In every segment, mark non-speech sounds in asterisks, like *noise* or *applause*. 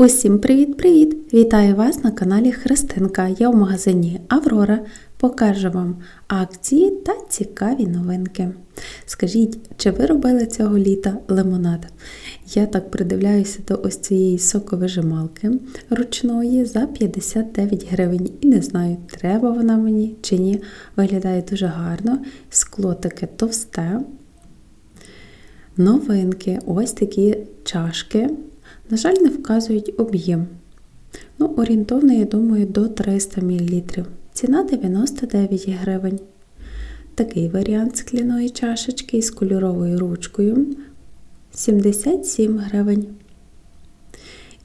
Усім привіт-привіт! Вітаю вас на каналі Христинка. Я в магазині Аврора покажу вам акції та цікаві новинки. Скажіть, чи ви робили цього літа лимонад? Я так придивляюся до ось цієї соковижималки ручної за 59 гривень. І не знаю, треба вона мені чи ні. Виглядає дуже гарно. Скло таке товсте. Новинки, ось такі чашки. На жаль, не вказують об'єм. Ну, орієнтовно, я думаю, до 300 мл. Ціна 99 гривень. Такий варіант скляної чашечки із кольоровою ручкою 77 гривень.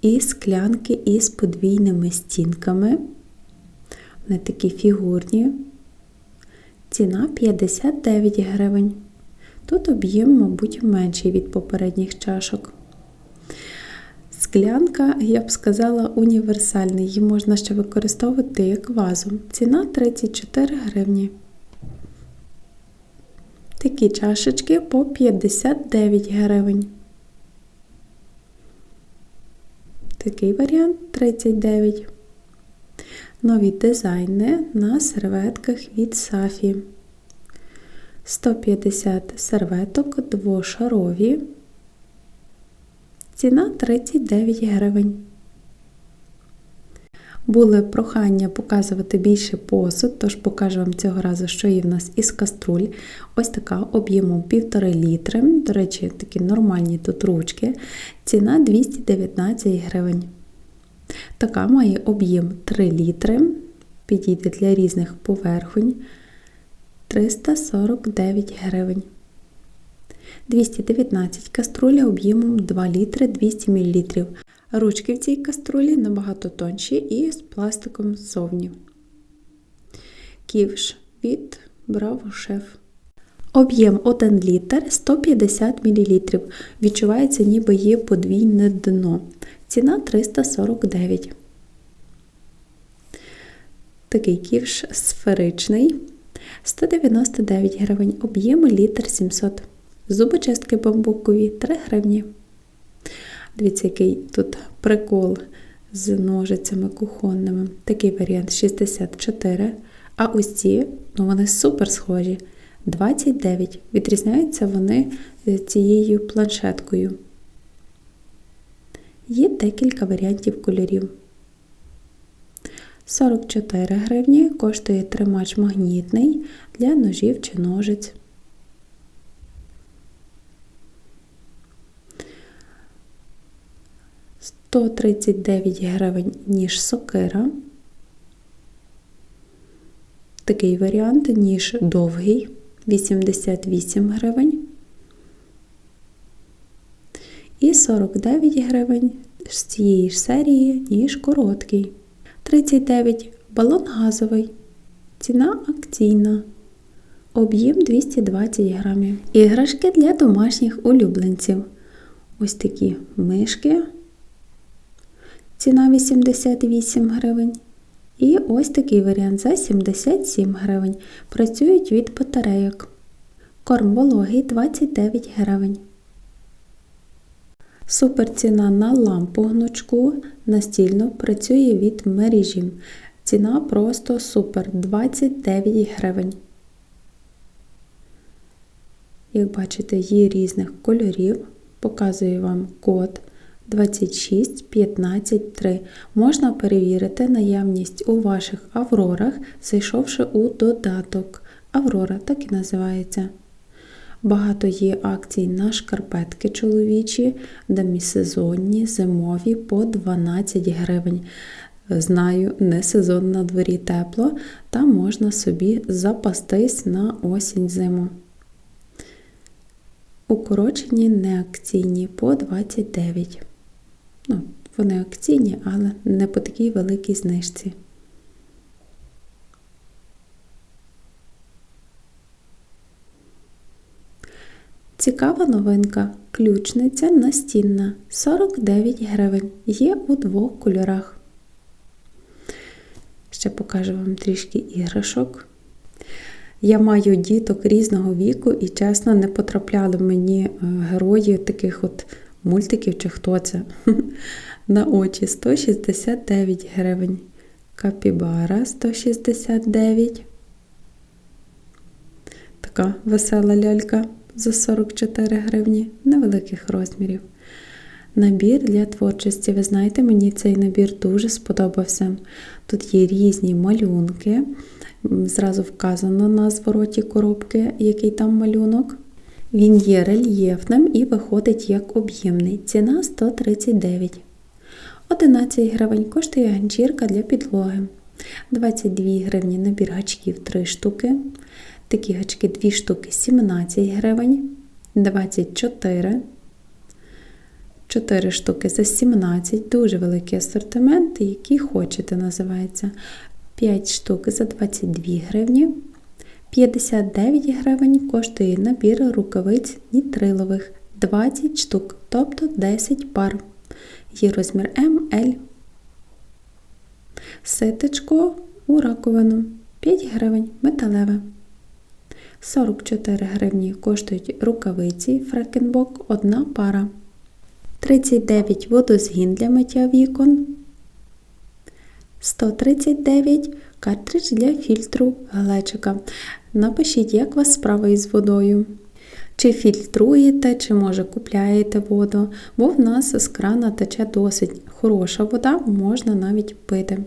І склянки із подвійними стінками. Вони такі фігурні. Ціна 59 гривень. Тут об'єм, мабуть, менший від попередніх чашок. Склянка, я б сказала, універсальна. Її можна ще використовувати як вазу. Ціна 34 гривні. Такі чашечки по 59 гривень. Такий варіант 39. Нові дизайни на серветках від Сафі. 150 серветок двошарові. Ціна 39 гривень. Були прохання показувати більше посуд, тож покажу вам цього разу, що є в нас із каструль. Ось така об'ємом 1,5 літри. До речі, такі нормальні тут ручки. Ціна 219 гривень. Така має об'єм 3 літри. Підійде для різних поверхонь 349 гривень. 219 каструля об'ємом 2 літри 200 мл. Ручки в цій каструлі набагато тонші і з пластиком ззовні. Ківш від Bravo Chef. Об'єм 1 літр 150 мл. Відчувається, ніби є подвійне дно. Ціна 349. Такий ківш сферичний. 199 гривень. Об'єм літр 700 Зубочистки бамбукові 3 гривні. Дивіться, який тут прикол з ножицями кухонними. Такий варіант 64. А ось ці, ну вони супер схожі. 29. Відрізняються вони цією планшеткою. Є декілька варіантів кольорів. 44 гривні коштує тримач магнітний для ножів чи ножиць. 139 гривень, ніж сокира. Такий варіант, ніж довгий, 88 гривень. І 49 гривень з цієї ж серії, ніж короткий. 39 балон газовий. Ціна акційна. Об'єм 220 грамів. Іграшки для домашніх улюбленців. Ось такі мишки ціна 88 гривень. І ось такий варіант за 77 гривень. Працюють від батарейок. Корм вологий 29 гривень. Супер ціна на лампу гнучку настільно працює від мережі. Ціна просто супер 29 гривень. Як бачите, є різних кольорів. Показую вам код 26 15 3. Можна перевірити наявність у ваших аврорах, зайшовши у додаток. Аврора так і називається. Багато є акцій на шкарпетки чоловічі, демісезонні, зимові по 12 гривень. Знаю, не сезон на дворі тепло, та можна собі запастись на осінь зиму. Укорочені неакційні по 29. Ну, Вони акційні, але не по такій великій знижці. Цікава новинка. Ключниця настінна 49 гривень. Є у двох кольорах. Ще покажу вам трішки іграшок. Я маю діток різного віку і, чесно, не потрапляли мені е, герої таких от мультиків чи хто це. *laughs* На очі 169 гривень. Капібара 169. Така весела лялька за 44 гривні невеликих розмірів. Набір для творчості. Ви знаєте, мені цей набір дуже сподобався. Тут є різні малюнки. Зразу вказано на звороті коробки, який там малюнок. Він є рельєфним і виходить як об'ємний. Ціна 139. 11 гривень коштує ганчірка для підлоги. 22 гривні набір гачків 3 штуки. Такі гачки 2 штуки 17 гривень. 24. 4 штуки за 17. Дуже великий асортимент, який хочете, називається. 5 штук за 22 гривні. 59 гривень коштує набір рукавиць нітрилових 20 штук, тобто 10 пар. Є розмір М. Ситечко у раковину 5 гривень металеве. 44 гривні коштують рукавиці Фрекенбок одна пара. 39 водозгін для миття вікон. 139 картридж для фільтру глечика. Напишіть, як у вас справа із водою. Чи фільтруєте, чи може купляєте воду, бо в нас з крана тече досить хороша вода, можна навіть пити.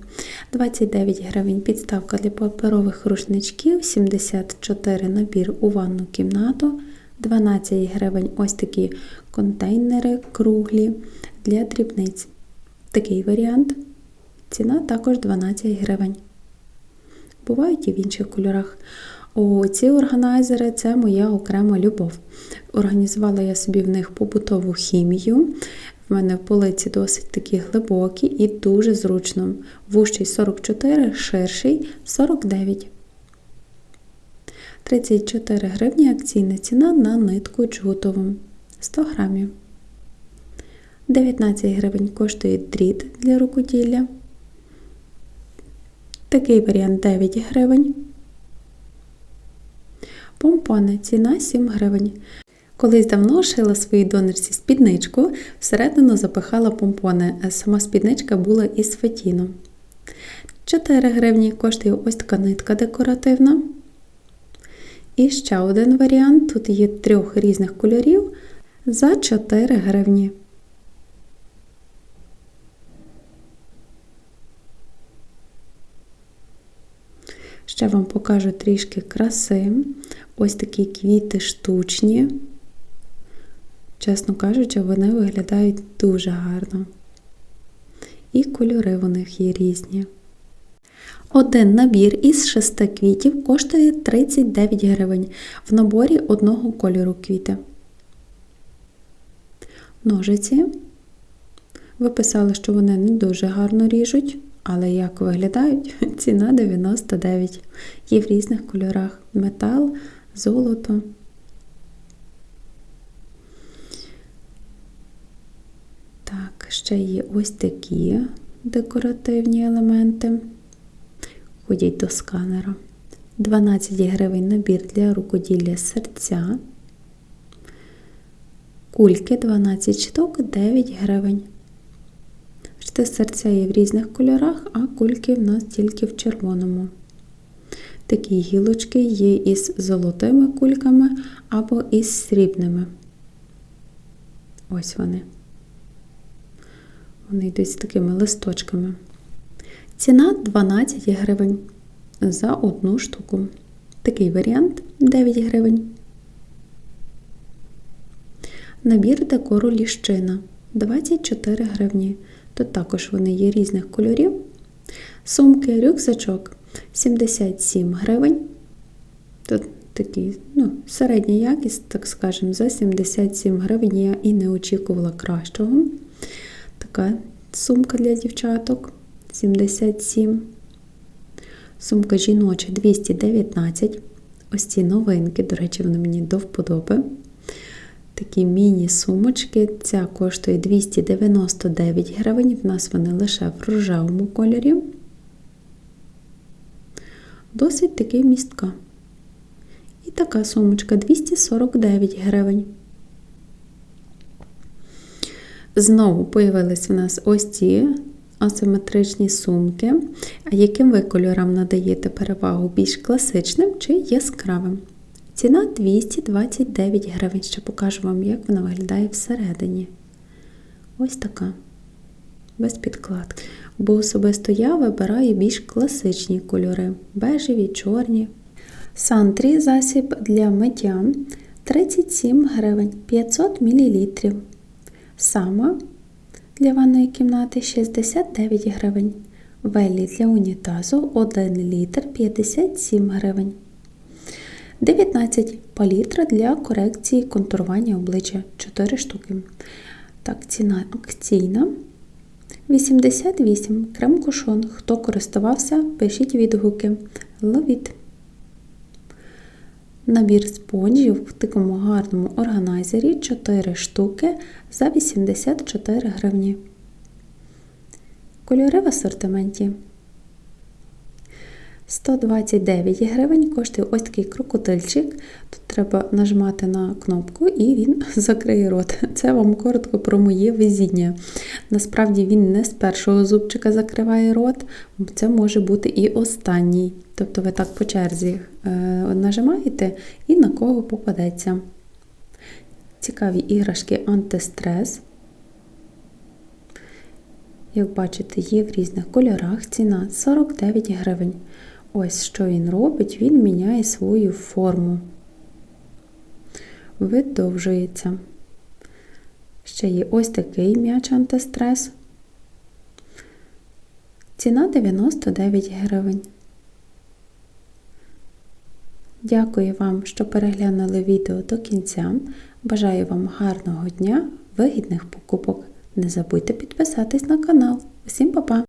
29 гривень підставка для паперових рушничків, 74 набір у ванну кімнату, 12 гривень ось такі контейнери круглі для дрібниць. Такий варіант. Ціна також 12 гривень. Бувають і в інших кольорах. О, ці органайзери це моя окрема любов. Організувала я собі в них побутову хімію. В мене в полиці досить такі глибокі і дуже зручно. Вущий 44, ширший 49. 34 гривні акційна ціна на нитку джутову 100 грамів. 19 гривень коштує дріт для рукоділля. Такий варіант 9 гривень. Помпони ціна 7 гривень. Колись давно шила своїй донорці спідничку, всередину запихала помпони. а Сама спідничка була із фетіну. 4 гривні коштує ось така нитка декоративна. І ще один варіант. Тут є трьох різних кольорів за 4 гривні. Ще вам покажу трішки краси. Ось такі квіти штучні. Чесно кажучи, вони виглядають дуже гарно. І кольори у них є різні. Один набір із шести квітів коштує 39 гривень. В наборі одного кольору квіти. Ножиці. Ви писали, що вони не дуже гарно ріжуть. Але як виглядають? *laughs* Ціна 99. Є в різних кольорах метал, золото. Так, ще є ось такі декоративні елементи. Ходять до сканера. 12 гривень набір для рукоділля серця. Кульки 12 штук, 9 гривень. Бачите, серця є в різних кольорах, а кульки в нас тільки в червоному. Такі гілочки є із золотими кульками або із срібними. Ось вони. Вони йдуть з такими листочками. Ціна 12 гривень за одну штуку. Такий варіант 9 гривень. Набір декору ліщина 24 гривні. Тут також вони є різних кольорів. Сумки, рюкзачок 77 гривень. Тут такий ну, середня якість, так скажемо, за 77 гривень я і не очікувала кращого. Така сумка для дівчаток 77. Сумка жіноча 219. Ось ці новинки, до речі, вони мені до вподоби такі міні-сумочки. Ця коштує 299 гривень. В нас вони лише в рожевому кольорі. Досить такий містка. І така сумочка 249 гривень. Знову появились в нас ось ці асиметричні сумки. Яким ви кольорам надаєте перевагу більш класичним чи яскравим? Ціна 229 гривень. Ще покажу вам, як вона виглядає всередині. Ось така. Без підкладки. Бо особисто я вибираю більш класичні кольори бежеві, чорні. Сантрі засіб для миття 37 гривень 500 мл. Сама для ванної кімнати 69 гривень. Велі для унітазу 1 літр 57 гривень. 19 палітра для корекції контурування обличчя 4 штуки. Так, ціна акційна. 88 крем кушон. Хто користувався, пишіть відгуки. Ловіть. Набір спонжів в такому гарному органайзері 4 штуки за 84 гривні. Кольори в асортименті. 129 гривень коштує ось такий крокодильчик. Тут треба нажимати на кнопку і він *laughs* закриє рот. Це вам коротко про моє везіння. Насправді він не з першого зубчика закриває рот, це може бути і останній. Тобто ви так по черзі е, нажимаєте і на кого попадеться. Цікаві іграшки антистрес. Як бачите, є в різних кольорах ціна 49 гривень. Ось що він робить, він міняє свою форму. Видовжується. Ще є ось такий м'яч антистрес. Ціна 99 гривень. Дякую вам, що переглянули відео до кінця. Бажаю вам гарного дня, вигідних покупок. Не забудьте підписатись на канал. Усім па-па!